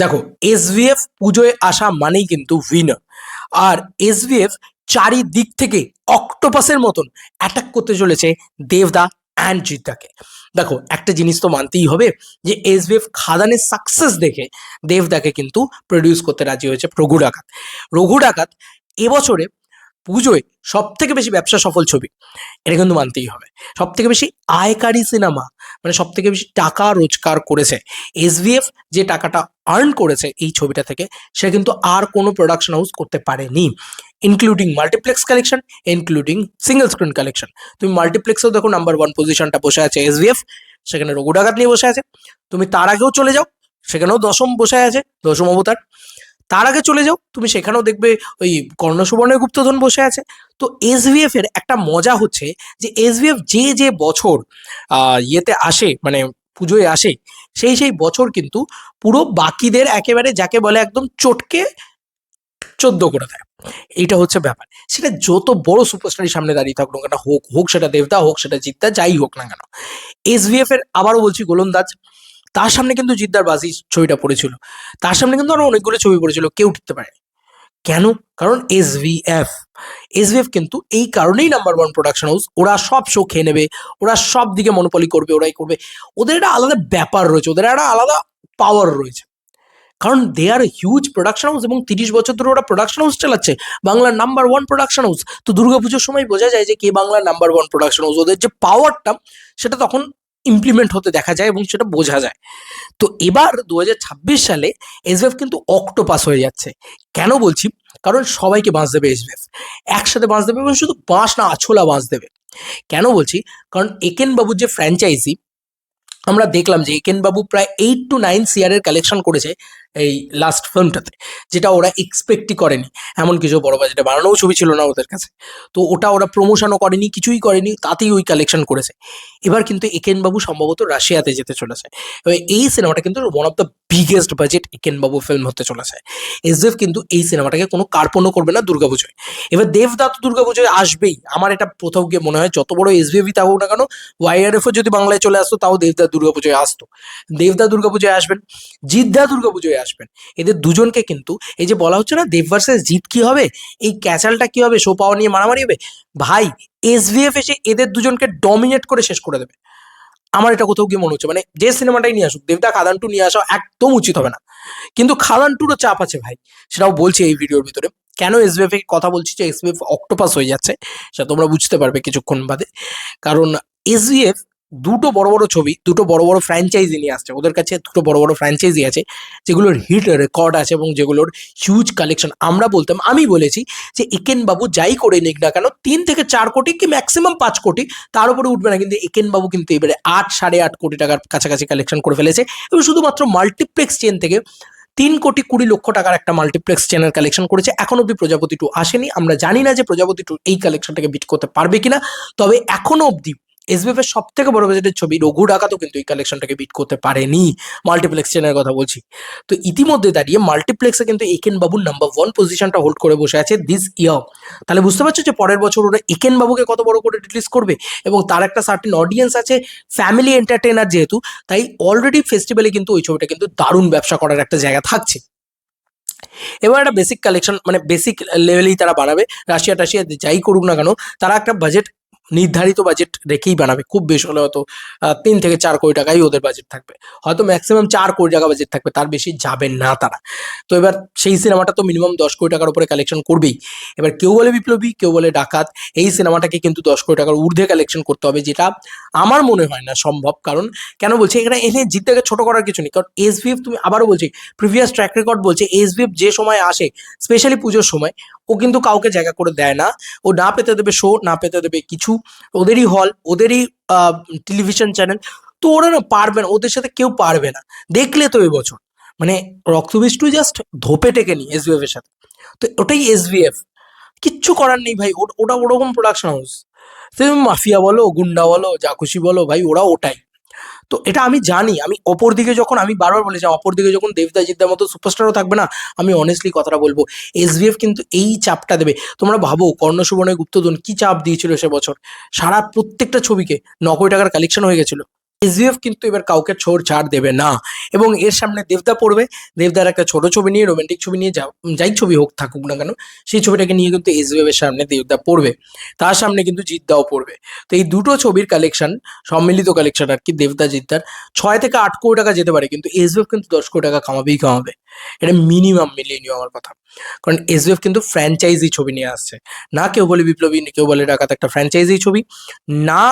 দেখো এসভিএফ পুজোয় আসা মানেই কিন্তু উইনার আর এসভিএফ চারিদিক থেকে অক্টোপাসের মতন অ্যাটাক করতে চলেছে দেবদা অ্যান্ড জিদ্দাকে। দেখো, একটা জিনিস তো মানতেই হবে যে এসভিএফ খাদানের সাকসেস দেখে দেবদাকে কিন্তু প্রডিউস করতে রাজি হয়েছে রঘু ডাকাত। রঘু ডাকাত এবছরে পুজোয় সব থেকে বেশি ব্যবসা সফল ছবি। এটা কিন্তু মানতেই হবে। সব থেকে বেশি আয়কারী সিনেমা মানে সব থেকে বেশি টাকা রোজগার করেছে এসভিএফ যে টাকাটা আর্ন করেছে এই ছবিটা থেকে, সে কিন্তু আর কোনো প্রোডাকশন হাউস করতে পারেনি including multiplex collection including single screen collection তুমি মাল্টিপ্লেক্সেও দেখো নাম্বার ওয়ান পজিশনটা বসে আছে এসভিএফ সেখানে রঘু ডাকাত নিয়ে বসে আছে। তুমি তার আগেও চলে যাও, সেখানেও দশম বসে আছে, দশম অবতার। তার আগে চলে যাও, তুমি সেখানেও দেখবে ওই কর্ণসুবর্ণের গুপ্তধন বসে আছে। তো এসভিএফ এর একটা মজা হচ্ছে যে এসভিএফ যে যে বছর ইয়েতে আসে মানে পুজোয় আসে, সেই সেই বছর কিন্তু পুরো বাকিদের একেবারে যাকে বলে একদম চটকে চোদ্দ করে দেয়। এইটা হচ্ছে ব্যাপার। সেটা যত বড় সুপারস্টারের সামনে দাঁড়িয়ে থাকুক না কেন, হোক হোক সেটা দেবদা হোক সেটা জিদ্দা যাই হোক না কেন। এসভিএফ এর আবারও বলছি গোলন্দাজ তার সামনে কিন্তু জিদ্দার বাজি ছবিটা পড়েছিল। তার সামনে কিন্তু আরও অনেকগুলো ছবি পড়েছিল, কেউ উঠতে পারে কেন? কারণ এসভিএফ এসভিএফ কিন্তু এই কারণেই নাম্বার ওয়ান প্রোডাকশন হাউস ওরা সব শো খেয়ে নেবে, ওরা সব দিকে মনোপলি করবে, ওরাই করবে। ওদের একটা আলাদা ব্যাপার রয়েছে, ওদের একটা আলাদা পাওয়ার রয়েছে। কারণ they are huge production house এবং তিরিশ বছর ধরে ওরা প্রোডাকশন হাউস চালাচ্ছে। বাংলার নাম্বার ওয়ান প্রোডাকশন হাউস তো দুর্গাপুজোর সময় বোঝা যায় যে কে বাংলার নাম্বার ওয়ান প্রোডাকশন হাউস ওদের যে পাওয়ারটা সেটা তখন ইমপ্লিমেন্ট হতে দেখা যায় এবং সেটা বোঝা যায়। তো এবার দু হাজার ছাব্বিশ সালে এসবিএফ কিন্তু অক্টোপাস হয়ে যাচ্ছে। কেন বলছি? কারণ সবাইকে বাঁচ দেবে এসবিএফ একসাথে বাঁচ দেবে এবং শুধু বাঁশ না, আছোলা বাঁচ দেবে কেন বলছি? কারণ একেন বাবুর যে ফ্র্যাঞ্চাইজি আমরা দেখলাম যে একেন বাবু প্রায় এইট টু নাইন সিয়ারের কালেকশন করেছে এই লাস্ট ফিল্মটাতে যেটা ওরা এক্সপেক্টই করেনি। এমন কিছু বড় বাজেটে বানানোও ছবি ছিল না ওদের কাছে। তো ওটা ওরা প্রমোশনও করেনি, কিছুই করেনি, তাতেই ওই কালেকশন করেছে। এবার কিন্তু একেনবাবু সম্ভবত রাশিয়াতে যেতে চলেছে। এই সিনেমাটা কিন্তু one of the biggest budget Eken Babu film হতে চলেছে। এসএফ কিন্তু এই সিনেমাটাকে কোনো কার্পণও করবে না দুর্গাপুজোয়। এবার দেবদত্ত দুর্গাপুজোয় আসবেই। আমার এটা প্রথম গিয়ে মনে হয়, যত বড় এসবিএফই থাকুক না কেন ওয়াইআরএফও যদি বাংলায় চলে আসতো, তাও দেবদা দুর্গাপুজোয় আসতো। দেবদা দুর্গাপুজোয় আসবেন জিদ্দা দুর্গাপুজোয় আসবেন। এদের দুজনকে কিন্তু, এই যে বলা হচ্ছে না, দেব ভার্সেস জিৎ কি হবে? এই ক্যাচালটা কি হবে? শো পাওয়া নিয়ে মারামারি হবে? ভাই এসভিএফ এসে এদের দুজনকে ডমিনেট করে শেষ করে দেবে। আমার এটা কোথাও গিয়ে মনে হচ্ছে। মানে যে সিনেমাটাই নিয়ে আসুক, দেবদা খাদান টু নিয়ে আসা একদম উচিত হবে না। কিন্তু খাদান টুরও চাপ আছে ভাই, সেটাও বলছি এই ভিডিওর ভিতরে। কেন এসবিএফ কথা বলছি যে এসবিএফ অক্টোপাস হয়ে যাচ্ছে, সেটা তোমরা বুঝতে পারবে কিছুক্ষণ বাদে। কারণ এসবিএফ দুটো বড় বড় ছবি, দুটো বড় বড় ফ্র্যাঞ্চাইজি নিয়ে আসছে। ওদের কাছে দুটো বড় বড় ফ্র্যাঞ্চাইজি আছে, যেগুলোর হিট রেকর্ড আছে এবং যেগুলোর হিউজ কালেকশন আমরা বলতাম, আমি বলেছি যে একেন বাবু যাই করে নিক না কেন, তিন থেকে চার কোটি কি ম্যাক্সিমাম পাঁচ কোটি, তার উপরে উঠবে না। কিন্তু একেন বাবু কিন্তু এবারে আট, সাড়ে আট কোটি টাকার কাছাকাছি কালেকশন করে ফেলেছে এবং শুধুমাত্র মাল্টিপ্লেক্স চেন থেকে তিন কোটি কুড়ি লক্ষ টাকার একটা মাল্টিপ্লেক্স চ্যানেল কালেকশন করেছে। এখন অব্দি প্রজাপতি টু আসেনি। আমরা জানি না যে প্রজাপতি টু এই কালেকশনটাকে বিট করতে পারবে কিনা। তবে এখনও অব্দি এসবিএফ এর সব থেকে বড় বাজেটের ছবি রঘু ডাকাতও কিন্তু এই কালেকশনটাকে বিট করতে পারেনি। মাল্টিপ্লেক্স চেনের কথা বলছি। তো ইতিমধ্যে দাঁড়িয়ে মাল্টিপ্লেক্সে কিন্তু একেন বাবুর নাম্বার ওয়ান পজিশনটা হোল্ড করে বসে আছে দিস ইয়ার তাহলে বুঝতে পারছ যে পরের বছর ওরা একেন বাবুকে কত বড় করে রিলিজ করবে? এবং তার একটা সার্টিন অডিয়েন্স আছে ফ্যামিলি এন্টারটেনার যেহেতু, তাই অলরেডি ফেস্টিভ্যালে কিন্তু ওই ছবিটা কিন্তু দারুণ ব্যবসা করার একটা জায়গা থাকছে। এবার একটা বেসিক কালেকশন মানে বেসিক লেভেলেই তারা বানাবে রাশিয়া টাশিয়া যাই করুক না কেন, তারা একটা বাজেট নির্ধারিত বাজেট রেখেই বানাবে। খুব বেশি হলে হয়তো তিন থেকে চার কোটি টাকাই ওদের বাজেট থাকবে। হয়তো ম্যাক্সিমাম চার কোটি টাকা বাজেট থাকবে, তার বেশি যাবে না তারা। তো এবার সেই সিনেমাটা তো মিনিমাম দশ কোটি টাকার উপরে কালেকশন করবেই। এবার কেউ বলে বিপ্লবী, কেউ বলে ডাকাত, এই সিনেমাটাকে কিন্তু দশ কোটি টাকার ঊর্ধ্বে কালেকশন করতে হবে, যেটা আমার মনে হয় না সম্ভব। কারণ কেন বলছি, এখানে এনে জিতটাকে ছোট করার কিছু নেই। কারণ এসভিএফ তুমি আবারও বলছি প্রিভিয়াস ট্র্যাক রেকর্ড বলছে এসভিএফ যে সময় আসে স্পেশালি পুজোর সময়, ও কিন্তু কাউকে জায়গা করে দেয় না। ও না পেতে দেবে শো না পেতে দেবে কিছু। ওদেরই হল ওদেরই টেলিভিশন চ্যানেল তো ওরা না পারবে না, ওদের সাথে কেউ পারবে না। দেখলে তো এবছর মানে রক্তবিষ্টু জাস্ট ধোপে টেকে নি এসবিএফ এর সাথে। তো ওটাই এসবিএফ কিচ্ছু করার নেই ভাই, ওটা ওরকম প্রোডাকশন হাউস মাফিয়া বলো, গুন্ডা বলো, যা খুশি বলো, ভাই, ওরা ওটাই। তো এটা আমি জানি, আমি অপর দিকে যখন আমি বারবার বলেছি অপর দিকে যখন দেবদা জিদ্দার মতো সুপারস্টারও থাকবে না, আমি অনেস্টলি কথাটা বলব এসবিএফ কিন্তু এই চাপটা দেবে। তোমরা ভাবো কর্ণ কর্ণসুবর্ণের গুপ্তধন কি চাপ দিয়েছিল সে বছর? সারা প্রত্যেকটা ছবিকে ন কোটি টাকার কালেকশন হয়ে গেছিল। এসবিএফ কিন্তু এবার কাউকে ছোড় ছাড় দেবে না। এবং এর সামনে দেবদা পড়বে। দেবদার একটা ছোট ছবি নিয়ে রোমান্টিক ছবি নিয়ে যাই ছবি হোক থাকুক না কেন, সেই ছবিটাকে নিয়ে কিন্তু এসবিএফ এর সামনে দেবদা পড়বে। তার সামনে কিন্তু জিদ্দাও পড়বে। তো এই দুটো ছবির কালেকশন সম্মিলিত কালেকশন আর কি দেবদা জিদ্দার, ছয় থেকে আট কোটি টাকা যেতে পারে, কিন্তু এসবিএফ কিন্তু দশ কোটি টাকা কামাবেই কামাবে। এটা মিনিমাম মিলিয়ে নিও আমার কথা। কারণ এসবিএফ কিন্তু ফ্র্যাঞ্চাইজি ছবি নিয়ে আসছে। না কেউ বলে বিপ্লবী কেউ বলে ডাকাত একটা ফ্র্যাঞ্চাইজি ছবি। না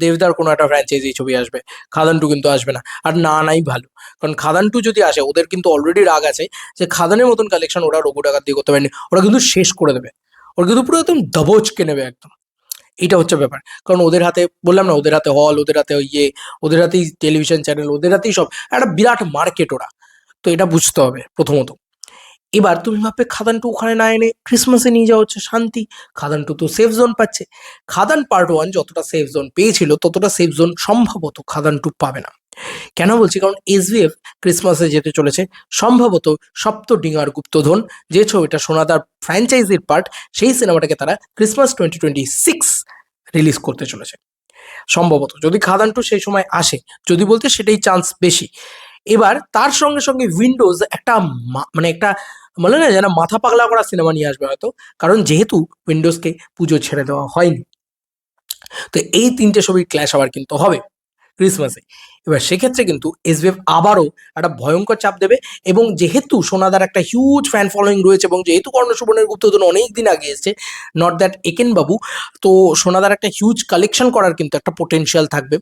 দেবদার কোনো একটা ফ্র্যাঞ্চাইজি ছবি আসবে। খাদান টু কিন্তু আসবে না। আর না, নাই ভালো। কারণ খাদান টু যদি আসে, ওদের কিন্তু অলরেডি রাগ আছে যে খাদানের মতন কালেকশন ওরা রঘু ডাকাত দিয়ে করতে পারেনি। ওরা কিন্তু শেষ করে দেবে। ওরা কিন্তু পুরো একদম দবোচকে নেবে একদম। এটা হচ্ছে ব্যাপার। কারণ ওদের হাতে, বললাম না, ওদের হাতে হল ওদের হাতে ইয়ে ওদের হাতেই টেলিভিশন চ্যানেল ওদের হাতেই সব। একটা বিরাট মার্কেট ওরা। তো এটা বুঝতে হবে প্রথমত। এবার তুমি ভাববে খাদান টু ওখানে না এনে ক্রিসমাসে নিয়ে যাওয়া হচ্ছে, শান্তি। খাদান টু তো সেফ জোন পাচ্ছে। খাদান পার্ট ওয়ান যতটা সেফ জোন পেয়েছিল, ততটা সেফ জোন সম্ভবত খাদান টু পাবে না। কেন বলছি? কারণ এসবিএফ ক্রিসমাসে যেতে চলেছে, সম্ভবত সপ্ত ডিঙার গুপ্তধন, যে ছবিটা সোনাদার ফ্র্যাঞ্চাইজির পার্ট সেই সিনেমাটাকে তারা Christmas twenty twenty six release করতে চলেছে। সম্ভবত যদি খাদান টু সেই সময় আসে, যদি বলতে সেটাই চান্স বেশি। এবার তার সঙ্গে সঙ্গে উইন্ডোজ একটা মানে একটা বলে না যেন মাথা পাগলা করা সিনেমা নিয়ে আসবে হয়তো। কারণ যেহেতু উইন্ডোজকে পুজো ছেড়ে দেওয়া হয়নি। তো এই তিনটে ছবির ক্ল্যাশ আবার কিন্তু হবে ক্রিসমাসে এবার সেক্ষেত্রে কিন্তু এসবিএফ আবারও একটা ভয়ঙ্কর চাপ দেবে এবং যেহেতু সোনাদার একটা হিউজ ফ্যান ফলোয়িং রয়েছে এবং যেহেতু কর্ণসুবর্ণের গুপ্তধন অনেক দিন আগে এসছে নট দ্যাট একেন বাবু তো সোনাদার একটা হিউজ কালেকশন করার কিন্তু একটা পোটেনশিয়াল থাকবে।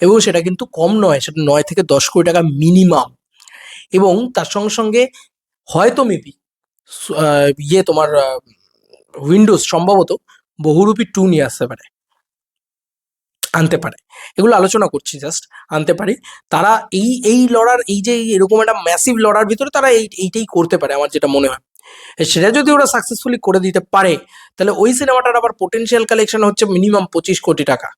এবং সেটা কিন্তু কম নয়, সেটা নয় থেকে দশ কোটি টাকা মিনিমাম এবং তার সঙ্গে সঙ্গে হয়তো মেবি ইয়ে তোমার উইন্ডোজ সম্ভবত বহুরূপী টু নিয়ে আসতে পারে। আনতে পারে। এগুলো আলোচনা করছি জাস্ট আনতে পারি। তারা এই এই লড়ার, এই যে এরকম একটা ম্যাসিভ লড়ার ভিতরে তারা এই, এইটাই করতে পারে আমার যেটা মনে হয়। সেটা যদি ওরা সাকসেসফুলি করে দিতে পারে, তাহলে ওই সিনেমাটার আবার পোটেনশিয়াল কালেকশন হচ্ছে মিনিমাম পঁচিশ কোটি টাকা।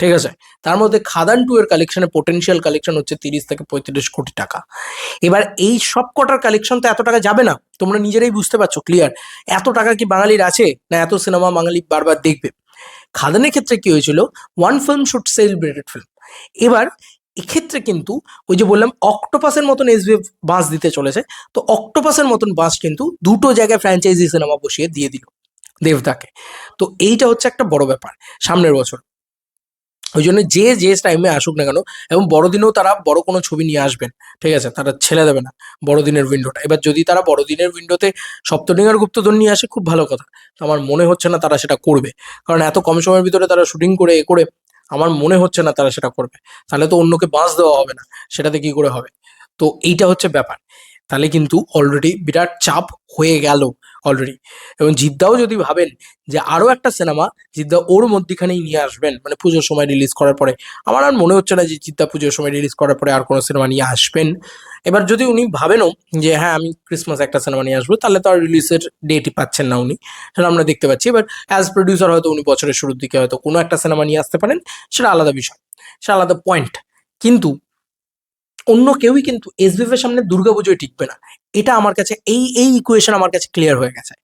ঠিক আছে? তার মধ্যে খাদান টু এর কালেকশনে পোটেনশিয়াল কালেকশন হচ্ছে তিরিশ থেকে পঁয়ত্রিশ কোটি টাকা। এবার এই সব কটার কালেকশন তো এত টাকা যাবে না? তোমরা নিজেরাই বুঝতে পারছ ক্লিয়ার এত টাকা কি বাঙালির আছে না এত সিনেমা বাঙালি বারবার দেখবে? খাদানের ক্ষেত্রে কি হয়েছিল? One film should celebrated film এবার এক্ষেত্রে কিন্তু ওই যে বললাম অক্টোপাসের মতন এসবিএফ বাস দিতে চলেছে, তো অক্টোপাসের মতন বাস কিন্তু দুটো জায়গায় ফ্র্যাঞ্চাইজি সিনেমা বসিয়ে দিয়ে দিল দেবদাকে। তো এইটা হচ্ছে একটা বড় ব্যাপার, সামনের বছর। ওই জন্য যে যে টাইমে আসুক না কেন, এবং বড়দিনেও তারা বড় কোনো ছবি নিয়ে আসবেন, ঠিক আছে? তারা ছেড়ে দেবে না বড়দিনের উইন্ডোটা এবার যদি তারা বড়দিনের উইন্ডোতে সপ্তডিঙ্গার গুপ্তধন নিয়ে আসে, খুব ভালো কথা। আমার মনে হচ্ছে না তারা সেটা করবে। কারণ এত কম সময়ের ভিতরে তারা শুটিং করে, এ করে, আমার মনে হচ্ছে না তারা সেটা করবে। তাহলে তো অন্যকে বাঁশ দেওয়া হবে না, সেটাতে কি করে হবে? তো এইটা হচ্ছে ব্যাপার। তাহলে কিন্তু অলরেডি বিরাট চাপ হয়ে গেল। অলরেডি এবং জিদ্দাও যদি ভাবেন যে আরও একটা সিনেমা জিদ্দা ওর মধ্যেখানেই নিয়ে আসবেন মানে পুজোর সময় রিলিজ করার পরে। আমার আর মনে হচ্ছে না যে জিদ্দা পুজোর সময় রিলিজ করার পরে আর কোনো সিনেমা নিয়ে আসবেন। এবার যদি উনি ভাবেনও যে হ্যাঁ আমি ক্রিসমাস একটা সিনেমা নিয়ে আসব, তাহলে তো আর রিলিজের ডেটই পাচ্ছেন না উনি। সেটা আমরা দেখতে পাচ্ছি। এবার অ্যাজ প্রডিউসার হয়তো উনি বছরের শুরুর দিকে হয়তো কোনো একটা সিনেমা নিয়ে আসতে পারেন, সেটা আলাদা বিষয়, সেটা আলাদা পয়েন্ট কিন্তু অন্য কেউই কিন্তু এসবিএফ এর সামনে দুর্গাপুজোয় টিকবে না। এটা আমার কাছে, এই এই ইকুয়েশন আমার কাছে ক্লিয়ার হয়ে গেছে।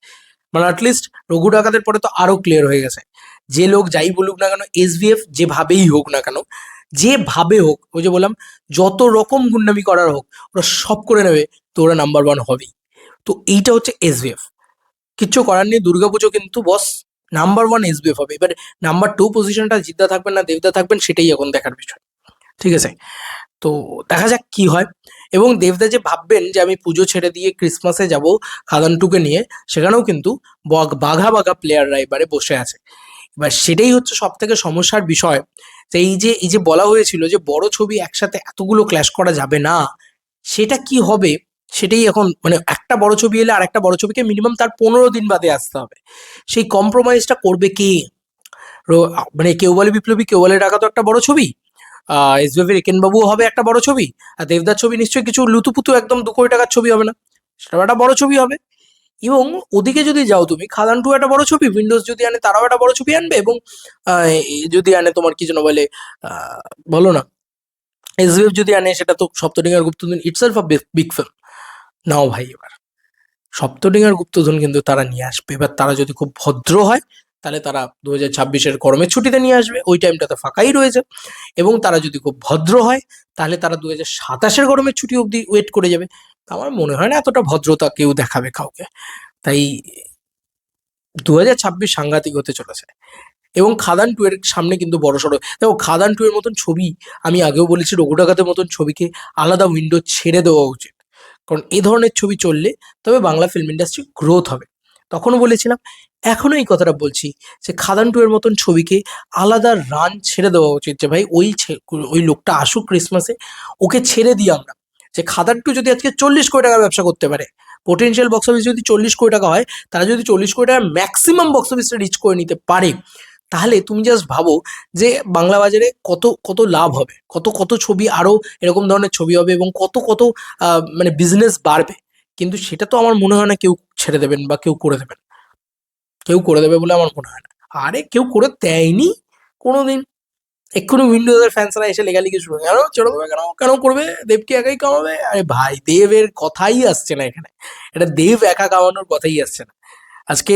মানে অ্যাটলিস্ট রঘু ডাকাতের পরে তো আরও ক্লিয়ার হয়ে গেছে। যে লোক যাই বলুক না কেন এসবিএফ যেভাবেই হোক না কেন, যেভাবে হোক, ওই যে বললাম, যত রকম গুন্ডামি করার হোক, ওরা সব করে নেবে, তো ওরা নাম্বার ওয়ান হবেই। তো এইটা হচ্ছে এসবিএফ কিচ্ছু করার নেই দুর্গাপুজো কিন্তু বস নাম্বার ওয়ান এসবিএফ হবে। এবার নাম্বার টু পজিশনটা জিদ্দা থাকবেন না দেবদা থাকবেন, সেটাই এখন দেখার বিষয়। ঠিক আছে? তো দেখা যাক কি হয়। এবং দেবদা যে ভাববেন যে আমি পুজো ছেড়ে দিয়ে ক্রিসমাসে যাব খাদানটুকে নিয়ে, সেখানেও কিন্তু বাঘা বাঘা প্লেয়াররা এবারে বসে আছে। এবার সেটাই হচ্ছে সব থেকে সমস্যার বিষয় যে এই যে এই যে বলা হয়েছিল যে বড় ছবি একসাথে এতগুলো ক্ল্যাশ করা যাবে না, সেটা কি হবে? সেটাই এখন মানে একটা বড় ছবি এলে আর একটা বড় ছবিকে মিনিমাম তার পনেরো দিন বাদে আসতে হবে। সেই কম্প্রোমাইজটা করবে কে? মানে কেউ বলে বিপ্লবী, কেউ বলে ডাকা তো একটা বড় ছবি? এসবিএফের একেনবাবুও হবে একটা বড় ছবি, আর দেবদার ছবি নিশ্চয়ই কিছু লুতুপুতু একদম দু কোটি টাকার ছবি হবে না। সেটাও একটা বড় ছবি হবে। এবং ওদিকে যদি যাও তুমি খাদান টু একটা বড় ছবি উইন্ডোজ যদি আনে তারাও একটা বড় ছবি আনবে, এবং যদি আনে তোমার কি যেন বলে বলো না এসবিএফ যদি আনে সেটা তো সপ্তডিঙ্গার গুপ্তধন itself a big film now ভাই এবার। সপ্তডিঙ্গার গুপ্তধন কিন্তু তারা নিয়ে আসবে। এবার তারা যদি খুব ভদ্র হয় তাহলে তারা দু হাজার ছাব্বিশের গরমের ছুটিতে নিয়ে আসবে। ওই টাইমটাতে ফাঁকাই রয়েছে। এবং তারা যদি খুব ভদ্র হয়, তাহলে তারা দু হাজার সাতাশের গরমের ছুটি অবধি ওয়েট করে যাবে। আমার মনে হয় না এতটা ভদ্রতা কেউ দেখাবে কাউকে। তাই দু হাজার ছাব্বিশ সাংঘাতিক হতে চলেছে। এবং খাদান টু এর সামনে কিন্তু বড় সড়ো। দেখো, খাদান টু এর মতন ছবি, আমি আগেও বলেছি রঘুডাকাতের মতন ছবিকে আলাদা উইন্ডো ছেড়ে দেওয়া উচিত। কারণ এই ধরনের ছবি চললে তবে বাংলা ফিল্ম ইন্ডাস্ট্রি গ্রোথ হবে। তখনও বলেছিলাম এখনও এই কথাটা বলছি যে খাদান টু এর মতন ছবিকে আলাদা রান ছেড়ে দেওয়া উচিত যে ভাই ওই ওই লোকটা আসুক ক্রিসমাসে, ওকে ছেড়ে দিই আমরা। যে খাদান টু যদি আজকে চল্লিশ কোটি টাকার ব্যবসা করতে পারে পোটেনশিয়াল বক্স অফিস যদি চল্লিশ কোটি টাকা হয়, তারা যদি চল্লিশ কোটি টাকা ম্যাক্সিমাম বক্স অফিসটা রিচ করে নিতে পারে, তাহলে তুমি জাস্ট ভাবো যে বাংলা বাজারে কত কত লাভ হবে, কত কত ছবি আরও এরকম ধরনের ছবি হবে এবং কত কত মানে বিজনেস বাড়বে। কিন্তু সেটা তো আমার মনে হয় না কেউ ছেড়ে দেবেন বা কেউ করে দেবেন। কেউ করে দেবে বলে আমার মনে হয় না। আরে কেউ করে দেয়নি কোনোদিন। এক্ষুনি উইন্ডোজের ফ্যান্সরা এসে লেখালেখি শুরু কেন ছেড়ে দেবে, কেন? কেন করবে? দেবকে একাই কামাবে? আরে ভাই, দেবের কথাই আসছে না এখানে। এটা দেব একা কামানোর কথাই আসছে না। আজকে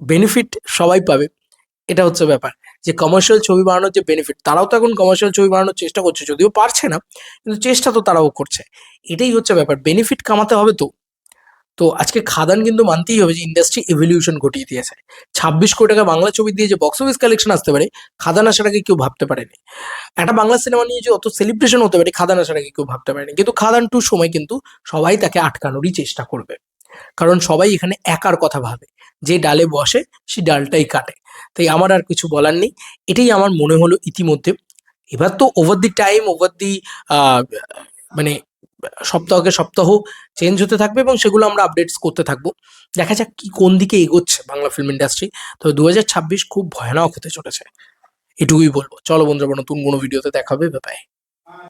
বেনিফিট সবাই পাবে। এটা হচ্ছে ব্যাপার। যে কমার্শিয়াল ছবি বানানোর যে বেনিফিট তারাও তো এখন কমার্শিয়াল ছবি বানানোর চেষ্টা করছে। যদিও পারছে না, কিন্তু চেষ্টা তো তারাও করছে। এটাই হচ্ছে ব্যাপার। বেনিফিট কামাতে হবে তো। তো আজকে খাদান কিন্তু মানতেই হবে যে ইন্ডাস্ট্রি এভলিউশন ঘটিয়ে দিয়েছে। ছাব্বিশ কোটি টাকা বাংলা ছবি দিয়ে যে বক্স অফিস কালেকশন আসতে পারে, খাদান আগে কেউ ভাবতে পারেনি। একটা বাংলা সিনেমা নিয়ে যে অত সেলিব্রেশন হতে পারে, খাদান আগে কেউ ভাবতে পারেনি। কিন্তু খাদান টুর সময় কিন্তু সবাই তাকে আটকানোরই চেষ্টা করবে। কারণ সবাই এখানে একার কথা ভাবে। যে ডালে বসে, সে ডালটাই কাটে। তাই আমার আর কিছু বলার নেই। এটাই আমার মনে হলো ইতিমধ্যে। এবার তো over the time over the মানে সপ্তাহকে সপ্তাহ চেঞ্জ হতে থাকবে এবং সেগুলো আমরা আপডেটস করতে থাকব। দেখা যাক কি কোন দিকে এগোচ্ছে বাংলা ফিল্ম ইন্ডাস্ট্রি তো দু হাজার ছাব্বিশ খুব ভয়ানক হতে চলেছে। এটুকুই বলব। চলো বন্ধুরা, নতুন কোনো ভিডিওতে দেখাবে ব্যাপারে